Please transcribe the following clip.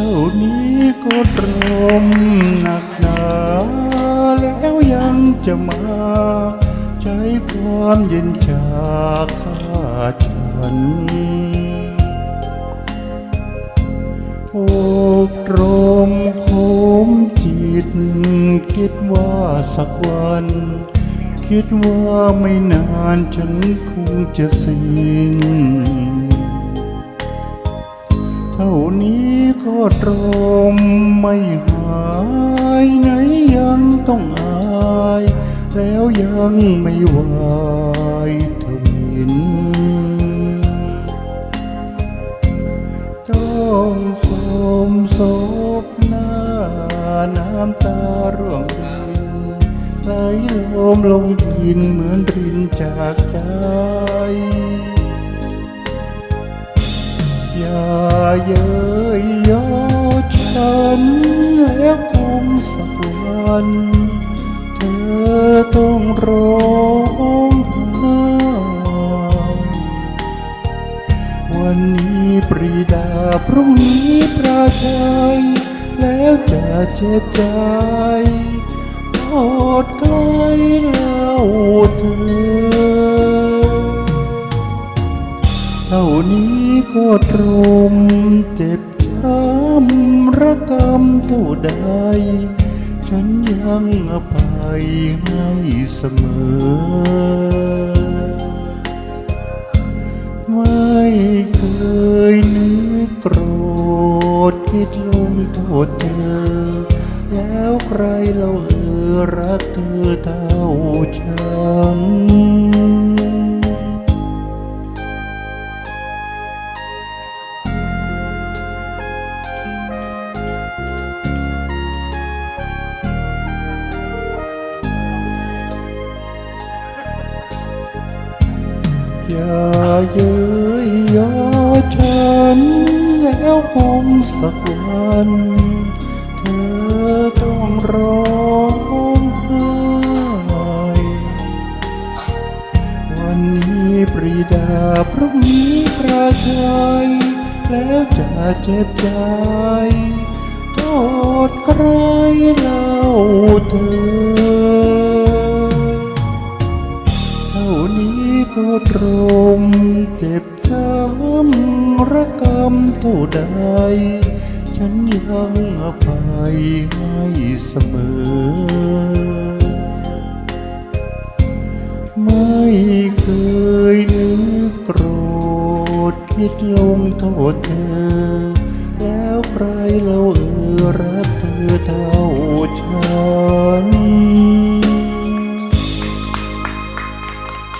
ท่านี้ก็ตรมหนักหนาแล้วยังจะมา ใช้ความเย็นชาฆ่าฉันอกรมโคมจิต คิดว่าสักวัน คิดว่าไม่นานฉันคงจะสิ้น ก็ตรมไม่หายไหนยังต้องอาย แล้วยังไม่วายทวินต้องสมศกหน้า น้ำตาร่วงรินไหลลมลงดินเหมือนรินจากใจ อย่า เย้ยยอฉันแล้วคงสักวันเธอต้องร้องไห้วันนี้ปรีดาพรุ่งนี้ปราชัยแล้วจะเจ็บใจโทษใครเล่ นี้ก็ตรมเจ็บช้ำระกำเท่าใด ฉันยังอภัยให้เสมอ ไม่เคยนึกโกรธคิดลงโทษเธอ แล้วใครเราเออรักเธอเท่าฉัน อย่าเย้ยยอฉันแล้วคงสักวัน เธอต้องร้องไห้วันนี้ปรีดาพรุ่งนี้ประชัยแล้วจะเจ็บใจโทษใคร ก็ตรมเจ็บช้ำระกำเท่าใด ฉันยังอภัยให้เสมอ ไม่เคยนึกโกรธคิดลงโทษเธอ แล้วใครเราเออรักเธอเท่า